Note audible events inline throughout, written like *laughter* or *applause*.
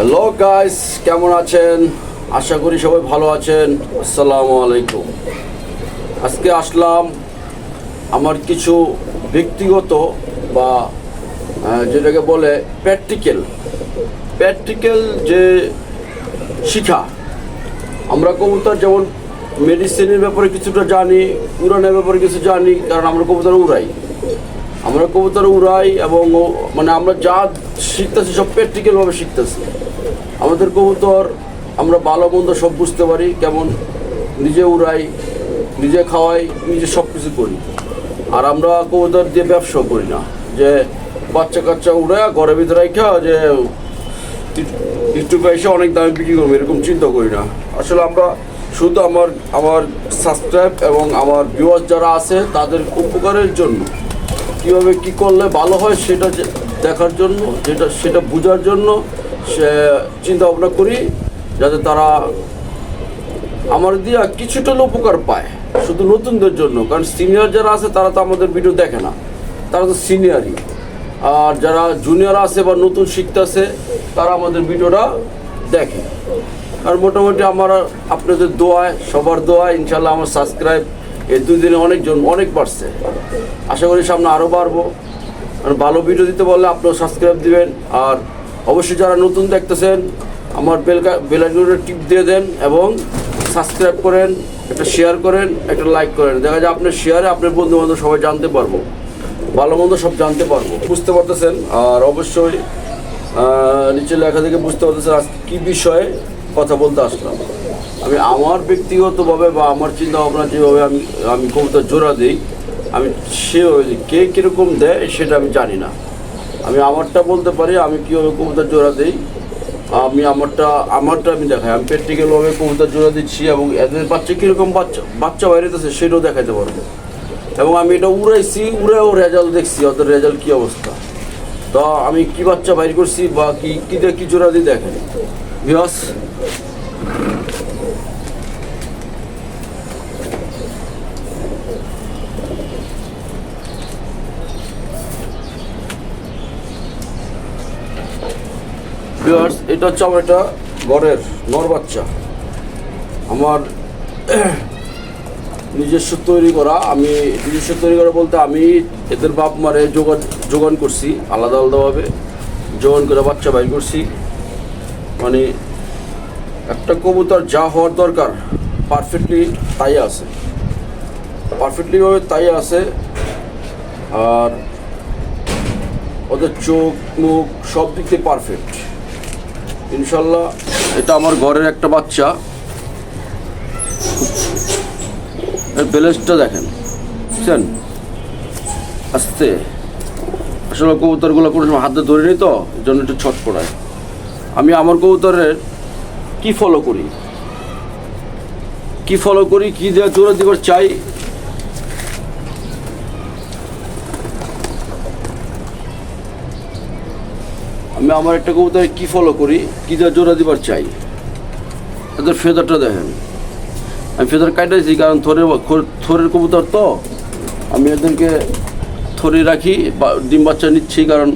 Hello guys কেমন আছেন? আশা করি সবাই ভালো আছেন। আসসালামু আলাইকুম। আজকে আসলাম আমার কিছু ব্যক্তিগত বা যেটাকে বলে প্র্যাকটিক্যাল। প্র্যাকটিক্যাল যে শিখা। আমরা কবুতর যেমন মেডিসিনের ব্যাপারে কিছুটা জানি, উড়ানের ব্যাপারে কিছু জানি, কারণ আমরা কবুতর উড়াই। আমরা কবুতর উড়াই এবং মানে আমরা যা শিখতেছি সব প্র্যাকটিক্যালভাবে শিখতেছি। আমাদের কবুতর, আমরা ভালো মন্দ সব বুঝতে পারি, কেমন নিজে উড়াই, নিজে খাওয়াই, নিজে সব কিছু করি। আর আমরা কবুতর দিয়ে ব্যবসাও করি না, যে বাচ্চা কাচ্চা উড়ায়, ঘরের ভিতরে রাখা যে একটু পয়সা অনেক দামে বিক্রি করব, এরকম চিন্তা করি না। আসলে আমরা শুধু আমার আমার সাবস্ক্রাইব এবং আমার ভিউয়ার যারা আছে, তাদের উপকারের জন্য। কীভাবে কী করলে ভালো হয়, সেটা দেখার জন্য, যেটা সেটা বোঝার জন্য চিন্তা ভাবনা করি যাতে তারা আমার দিয়া কিছুটা উপকার পায়, শুধু নতুনদের জন্য। কারণ সিনিয়র যারা আছে, তারা তো আমাদের ভিডিও দেখে না। তারা তো সিনিয়রই আর যারা জুনিয়র আছে বা নতুন শিখতেছে, তারা আমাদের ভিডিওটা দেখে। আর মোটামুটি আমার আপনাদের দোয়ায়, সবার দোয়ায় ইনশাল্লাহ আমার সাবস্ক্রাইব এই দুই দিনে অনেকজন, অনেক বাড়ছে। আশা করি সামনে আরও বাড়বো। আর ভালো ভিডিও দিতে বললে আপনারা সাবস্ক্রাইব দিবেন। আর অবশ্যই যারা নতুন দেখতেছেন, আমার বেলকা বেলাগুলোর টিপ দিয়ে দেন এবং সাবস্ক্রাইব করেন, একটা শেয়ার করেন, একটা লাইক করেন। দেখা যায় আপনার শেয়ারে আপনার বন্ধু বান্ধব সবাই জানতে পারব। ভালো মন্দ সব জানতে পারব। বুঝতে পারতেছেন? আর অবশ্যই নিচে লেখা থেকে বুঝতে পারতেছেন আজকে কী বিষয়ে কথা বলতে আসলাম। আমি আমার ব্যক্তিগতভাবে বা আমার চিন্তা ভাবনা যেভাবে আমি আমি কবিতা জোড়া দিই, আমি সেভাবে কে কীরকম দেয় সেটা আমি জানি না। আমি আমারটা বলতে পারি, আমি কীভাবে কবিতা জোড়া দিই? আমি আমারটা আমারটা আমি দেখাই। আমি প্র্যাকটিক্যালভাবে কবিতা জোড়া দিচ্ছি এবং এদের বাচ্চা কীরকম বাচ্চা বাচ্চা বাইরেতেছে সেটাও দেখাতে পারব। এবং আমি এটা উড়াইছি উড়েও রেজাল্ট দেখছি ওদের রেজাল্ট কী অবস্থা। তো আমি কি বাচ্চা বাইর করছি বা কি, কী দিয়ে কি জোড়া দিয়ে দেখেন বিহস ভিউয়ার্স এটা হচ্ছে আমার এটা ঘরের নর বাচ্চা। আমার *clears throat* নিজস্ব তৈরি করা, আমি নিজস্ব তৈরি করা বলতে আমি এদের বাপ মারে যোগান যোগান করছি, আলাদা আলাদাভাবে যোগান করে বাচ্চা বাইর করছি। মানে একটা কবুতর যা হওয়ার দরকার পারফেক্টলি তাই আছে। পারফেক্টলিভাবে তাই আছে, আর ওদের চোখ, মুখ সব দিক থেকে পারফেক্ট ইনশাল্লাহ, এটা আমার ঘরের একটা বাচ্চা। ব্যালেন্সটা দেখেন, বুঝছেন? আস্তে। আসলে কবুতরগুলো কোনো সময় হাতে ধরে নিই তো জন্য একটু ছট পড়ায়। আমি আমার কবুতরের কি ফলো করি? কি ফলো করি, কি দেওয়া জোরে দিবার চাই আমি আমার একটা কবুতরে কি ফলো করি? কি দেওয়া জোড়া দিবার চাই? এদের ফেদারটা দেখেন। আমি ফেদার কাটাইছি কারণ থরের থরের কবুতর তো। আমি এদেরকে থরে রাখি, বা ডিম বাচ্চা নিচ্ছি কারণ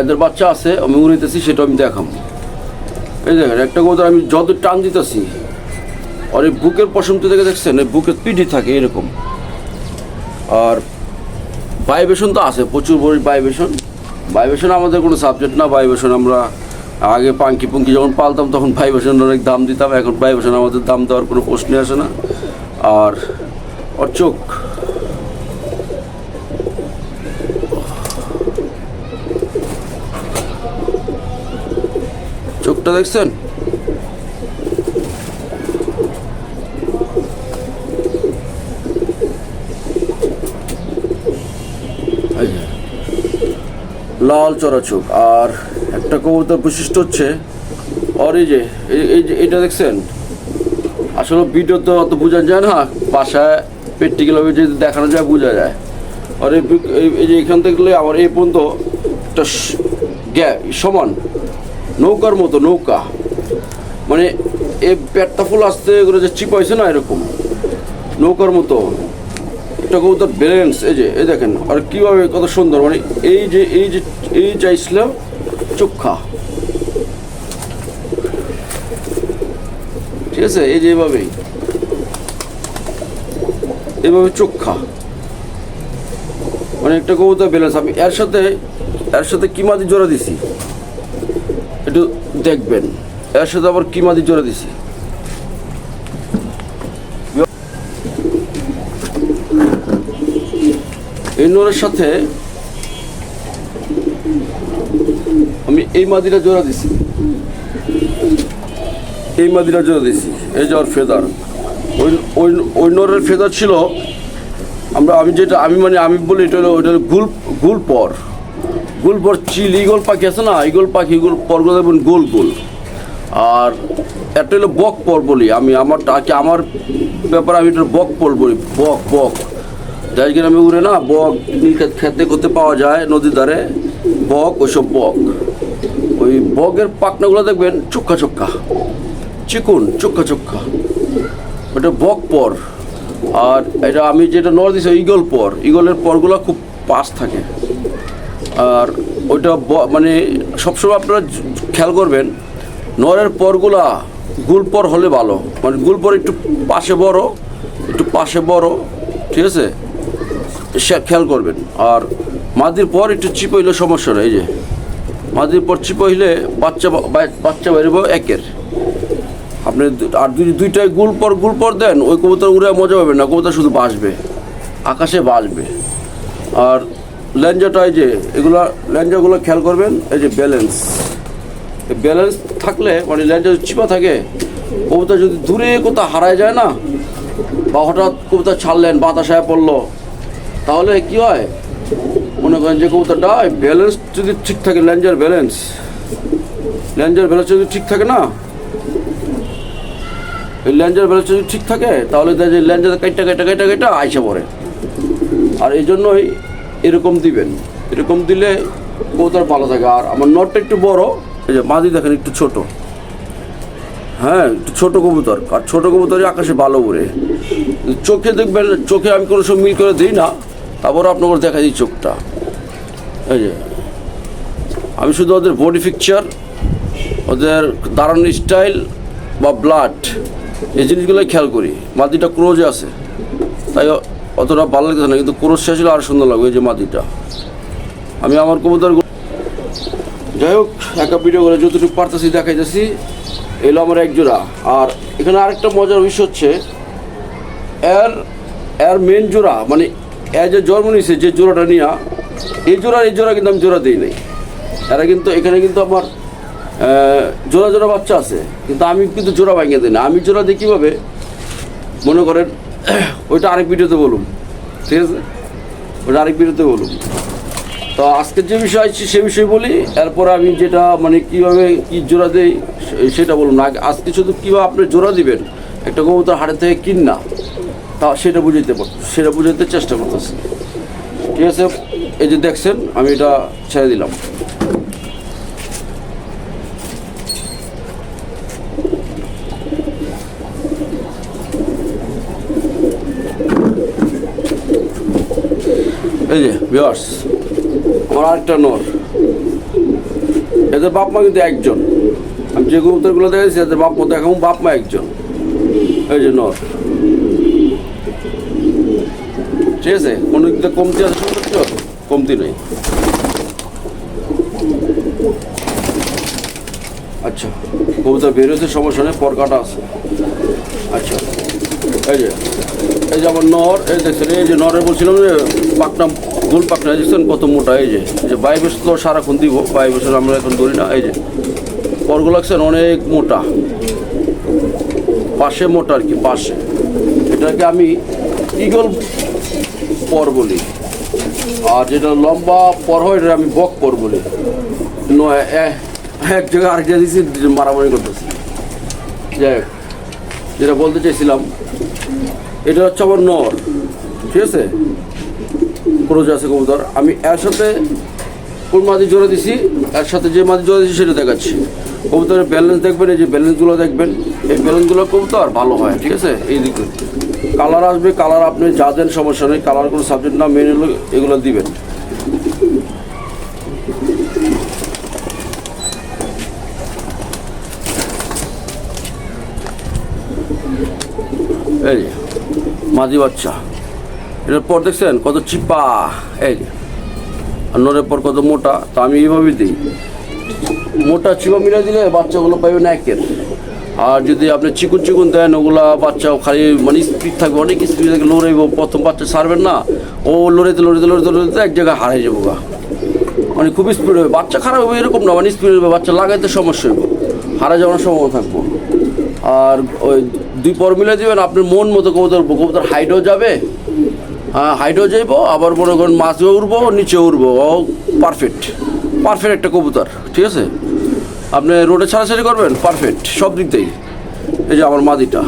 এদের বাচ্চা আছে, আমি উড়িতেছি সেটা আমি দেখাম। এই দেখেন, একটা কবুতর আমি যত টান দিতেছি, আর এই বুকের পশমটা দেখে দেখছেন, এই বুকের পিঠি থাকে এরকম। আর ভাইবেশন তো আছে, প্রচুর ভাইবেশন ভাইবেশন আমাদের কোনো সাবজেক্ট না ভাইবেশন আমরা আগে পাঙ্কি পুঙ্কি যখন পালতাম তখন ভাইবেশন অনেক দাম দিতাম, এখন ভাইবেশন আমাদের দাম দেওয়ার কোনো প্রশ্নই আসে না। আর ওর চোখ। চোখটা দেখছেন? লাল চড়া চোখ আর একটা কবুতর বৈশিষ্ট্য হচ্ছে, আর এই যে, এই- যে এটা দেখছেন? আসলে ভিডিও তো অত বোঝা যায় না, বাসায় প্র্যাকটিক্যালভাবে যদি দেখানো যায়, বোঝা যায়। আর এই যে এখান থেকে আমার এই পর্যন্ত একটা সমান নৌকার মতো নৌকা। মানে এই পেটটা ফুল আসতে এগুলো যে চিপ হয়েছে না এরকম, নৌকার মতো। একটা কবুতর ব্যালেন্স এই যে, এই দেখেন, আর কীভাবে কত সুন্দর মানে এই যে এই যে, এই চাইছিল চোখা। ঠিক আছে, এই যে এভাবেই। এভাবে চোখা। মানে একটা কবুতর ব্যালেন্স আমি এর সাথে এর সাথে কী মাদি জোড়া দিছি? একটু দেখবেন। এর সাথে আবার কী মাদি জোড়া দিছি? এই নোরের সাথে আমি এই মাদিটা জোড়া দিছি। এই মাদিটা জোড়া দিছি। এই যাওয়ার ফেদার। ওই ওই নোরের ফেদার ছিল, আমরা আমি যেটা, আমি মানে আমি বলি এটা হলো ওইটা গুল গুল পর। গোল পর চিল, ইগল পাখি আছে না? ইগল পাখি, ইগল দেখবেন গোল গোল। আর একটা হলো বক পর বলি আমি। আমার আমার ব্যাপারে আমি এটা বক পর বলি। বক বক। যাই উড়ে না, বক খেতে করতে পাওয়া যায় নদীর ধারে। বক, ওইসব বক। ওই বকের পাখনাগুলো দেখবেন চোক্কা চোক্কা চিকুন চোক্কা চোক্কা ওটা বক পর। আর এটা আমি যেটা নর দিছি ইগল পর। ইগলের পরগুলো খুব পাস থাকে। আর ওইটা মানে সবসময় আপনারা খেয়াল করবেন নরের পরগুলা গুলপর হলে ভালো। মানে গুলপর একটু পাশে বড়, একটু পাশে বড়, ঠিক আছে? খেয়াল করবেন। আর মাদির পর একটু চিপ হইলে সমস্যা নেই, এই যে। মাদির পর চিপ হইলে বাচ্চা বাচ্চা বেরোবো একের। আপনি আর দুই দুইটায় গুল পর গুল পর দেন, ওই কবুতর উড়ে মজা পাবেন না, কবুতর শুধু বাঁচবে, আকাশে বাঁচবে। আর ল্যাঞ্জাটা এই যে, এগুলো ল্যাঞ্জাগুলো খেয়াল করবেন, এই যে ব্যালেন্স। ব্যালেন্স থাকলে মানে ল্যাঞ্জা যদি চিপা থাকে, কবুতর যদি দূরে কোথাও হারায় যায় না, বা হঠাৎ কবুতর ছাড়লেন বাতাসায় পড়ল তাহলে কি হয়? মনে করেন যে কবুতরটা ব্যালেন্স যদি ঠিক থাকে ল্যাঞ্জার ব্যালেন্স ল্যাঞ্জার ব্যালেন্স যদি ঠিক থাকে না, এই ল্যাঞ্জার ব্যালেন্স যদি ঠিক থাকে, তাহলে যায় ল্যাঞ্জার কাইটা কাইটা কাইটা কাইটা আইসা পড়ে। আর এই জন্যই এরকম দিবেন। এরকম দিলে কবুতর ভালো থাকে। আর আমার নটটা একটু বড়, এই যে মাদি দেখেন একটু ছোট। হ্যাঁ একটু ছোটো কবুতর। আর ছোটো কবুতরই আকাশে ভালো উড়ে। চোখে দেখবেন, চোখে আমি কোনো সময় মিল করে দিই না। তারপর আপনাকে দেখা দিই চোখটা। এই যে। আমি শুধু ওদের বডি পিকচার ওদের দাঁড়ানোর স্টাইল বা ব্লাড এই জিনিসগুলোই খেয়াল করি। মাদিটা ক্রোজে আছে। তাই অতটা ভালো লাগতেছে না, কিন্তু ক্রোজ শেষ হলে আরও সুন্দর লাগবে এই যে মাদিটা। আমি আমার কবুতর যাই হোক, একটা ভিডিও করে যতটুকু পারতেছি দেখাইতেছি। এলো আমার এক জোড়া। আর এখানে আরেকটা মজার বিষয় হচ্ছে, এর এর মেন জোড়া মানে এর যে জন্ম নিয়েছে, যে জোড়াটা নিয়ে, এই জোড়া এই জোড়া কিন্তু আমি জোড়া দিই নাই। এরা কিন্তু, এখানে কিন্তু আমার জোড়া জোড়া বাচ্চা আছে, কিন্তু আমি কিন্তু জোড়া ভাঙিয়ে দিই না। আমি জোড়া দিই কীভাবে? মনে করেন, ওইটা আরেক ভিডিওতে বলুন। ঠিক আছে? ওটা আরেক ভিডিওতে বলুন। তো আজকের যে বিষয় আছে, সে বিষয়ে বলি, এরপর আমি যেটা মানে কীভাবে কি জোড়া দেই সেটা বলুন। আজকে শুধু কীভাবে আপনি জোড়া দিবেন, একটা কবুতর হাটের থেকে কিন না। তা সেটা বুঝাইতে সেটা বুঝাইতে চেষ্টা করতেছি। ঠিক আছে, এই যে দেখছেন, আমি এটা ছেড়ে দিলাম। এই যে বিয়ার্স আমার আরেকটা নর। এদের বাপ মা কিন্তু একজন। আমি যে কবুতরগুলো দেখেছি এদের বাপ মা দেখাবো, বাপ মা একজন। এই যে নর। ঠিক আছে? কোনো দিক দিয়ে কমতি আছে সৌন্দর্য কমতি নেই। আচ্ছা কবুতর বেরোতে সমস্যা নেই, পর কাটা আছে। আচ্ছা এই যে এই যে আমার নর, এই দেখছেন, এই যে নরে বলছিলাম যে পাকনা, গোল পাকনা দেখছেন কত মোটা, এই যে যে বছর তো সারাক্ষণ দিব বাই বছর আমরা এখন ধরি না, এই যে, পরগুলো লাগছেন অনেক মোটা। পাশে মোটা আর কি, পাশে। এটাকে আমি ইগল পর বলি। আর যেটা লম্বা পর হয়, এটা আমি বক পর বলি। এক জায়গায় আরেক জায়গায় দিচ্ছি মারামারি করতেছি। যাই যেটা বলতে চাইছিলাম, এটা হচ্ছে আমার নর। ঠিক আছে? ক্রোজ আছে কবুতর। আমি এর সাথে কোন মাদি জোড়া দিছি? এর সাথে যে মাদি জোড়া দিছি, সেটা দেখাচ্ছি। কবুতরের ব্যালেন্স দেখবেন, এই যে ব্যালেন্সগুলো দেখবেন, এই ব্যালেন্সগুলো কবুতর ভালো হয়, ঠিক আছে? এই দিকে। কালার আসবে কালার আপনি যা দেন সমস্যা নেই কালার কোনো সাবজেক্ট না মেনে হলে এগুলো দিবেন। এই মাদি বাচ্চা। এটার পর দেখছেন কত চিপা, এই আর নড়ের পর কত মোটা, তা আমি এইভাবেই দিই। মোটা চিপা মিলে দিলে বাচ্চাগুলো পাইবে না একের আর যদি আপনি চিকুন চিকুন দেন, ওগুলা বাচ্চা খালি মানে স্পিড থাকবে, অনেক স্পিড থাকে লড়াইব প্রথম বাচ্চা ছাড়বেন না। ও লড়াইতে লড়াইতে লড়াইতে লড়াইতে এক জায়গায় হারিয়ে যাব গা। মানে খুব স্পিড হবে। বাচ্চা খারাপ হবে, এরকম না মানে স্পিড হবে, বাচ্চা লাগাইতে সমস্যা হবে হারা যাওয়ার সময় থাকব। আর ওই দুই পর মিলে দিবেন আপনার মন মতো কবুতর কবুতর হাইটও যাবে হ্যাঁ হাইটও যাইব, আবার মনে করেন মাছও উঠবো নিচে উঠবো ও পারফেক্ট পারফেক্ট একটা কবুতর, ঠিক আছে? আপনি রোডে ছাড়াছাড়ি করবেন? পারফেক্ট সব দিক থেকেই এই যে আমার মাদিটা।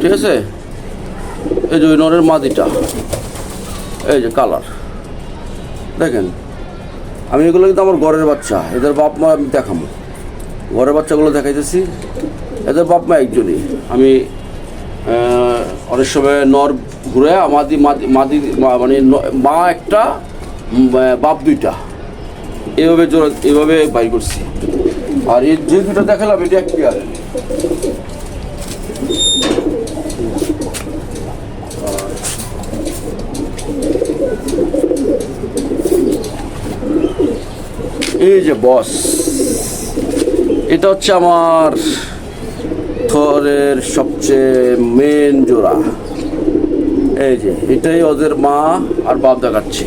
ঠিক আছে? এই যে ওই নরের মাদিটা। এই যে কালার দেখেন, আমি এগুলো কিন্তু আমার ঘরের বাচ্চা। এদের বাপ মা আমি দেখাবো। ঘরের বাচ্চাগুলো দেখাইতেছি। এদের বাপ মা একজনই। আমি অনেক সময় নর ঘুরে মাদি মাদি মাদি মানে মা একটা বাপ দুইটা। এভাবে জোড়া, এভাবে বাই করছি। আর এর যে দুটো দেখালাম, এটা এক পেয়ার এই যে বস এটা হচ্ছে আমার থরের সবচেয়ে মেন জোড়া। এই যে, এটাই ওদের মা আর বাপ দেখাচ্ছি।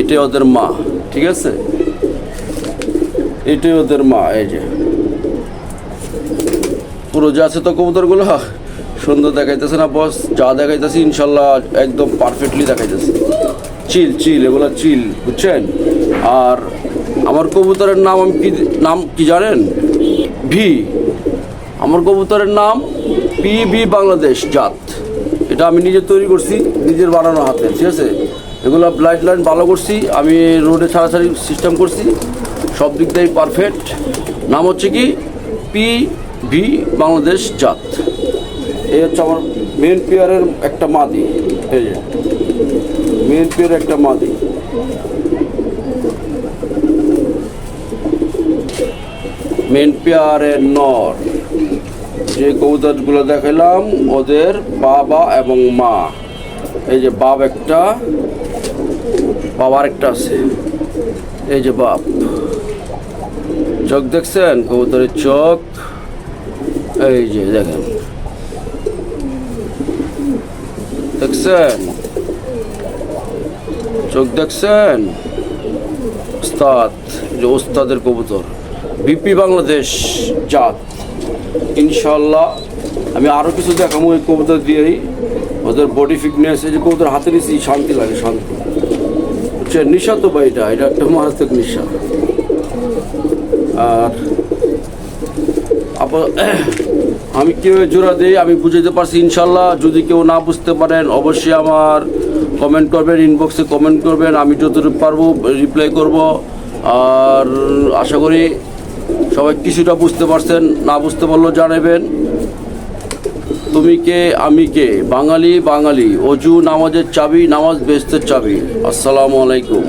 এটাই ওদের মা, ঠিক আছে? এটাই ওদের মা, এই যে। পুরো যে আছে তো কবুতরগুলো সুন্দর দেখাইতেছে না বস যা দেখাইতেছি, ইনশাল্লাহ একদম পারফেক্টলি দেখাইতেছে। চিল চিল, এগুলো চিল, বুঝছেন? আর আমার কবুতরের নাম আমি কি, নাম কি জানেন? ভি। আমার কবুতরের নাম পি ভি বাংলাদেশ জাত। এটা আমি নিজে তৈরি করছি, নিজের বানানো হাতে, ঠিক আছে? এগুলো লাইট লাইন ভালো করছি, আমি রোডে ছাড়াছাড়ি সিস্টেম করছি। সব দিক দিয়েই পারফেক্ট নাম হচ্ছে কি পি ভি বাংলাদেশ জাত। এই হচ্ছে আমার মেন পেয়ারের একটা মাদি। এই যে মেন পেয়ারের একটা মাদি। মেন পেয়ারের নর। যে কবুতরগুলো দেখালাম ওদের বাবা এবং মা। এই যে বাপ একটা, বাবার একটা আছে। এই যে বাপ। চোখ দেখছেন? কবুতরের চোখ। এই যে, দেখেন। দেখছেন? চোখ দেখছেন? ওস্তাদ যে ওস্তাদের কবুতর। বিপি বাংলাদেশ জাত। ইনশাল্লাহ আমি আরও কিছু দেখাবো এই কবুতর দিয়েই। ওদের বডি ফিটনেস এই যে কবুতর হাতে নিচ্ছি শান্তি লাগে, শান্তি। হচ্ছে নিশা তো বা এটা এটা একটা মারাত্মক নিশা। আর *coughs* আমি কীভাবে জোড়া দিই, আমি বুঝাতে পারছি, ইনশাল্লাহ। যদি কেউ না বুঝতে পারেন, অবশ্যই আমার কমেন্ট করবেন ইনবক্সে কমেন্ট করবেন, আমি যতটুকু পারব রিপ্লাই করব। আর আশা করি সবাই কিছুটা বুঝতে পারছেন, না বুঝতে পারলেও জানাবেন। তুমি কে, আমি কে? বাঙালি বাঙালি। অজু, নামাজের চাবি, নামাজ বেস্তের চাবি। আসসালামু আলাইকুম।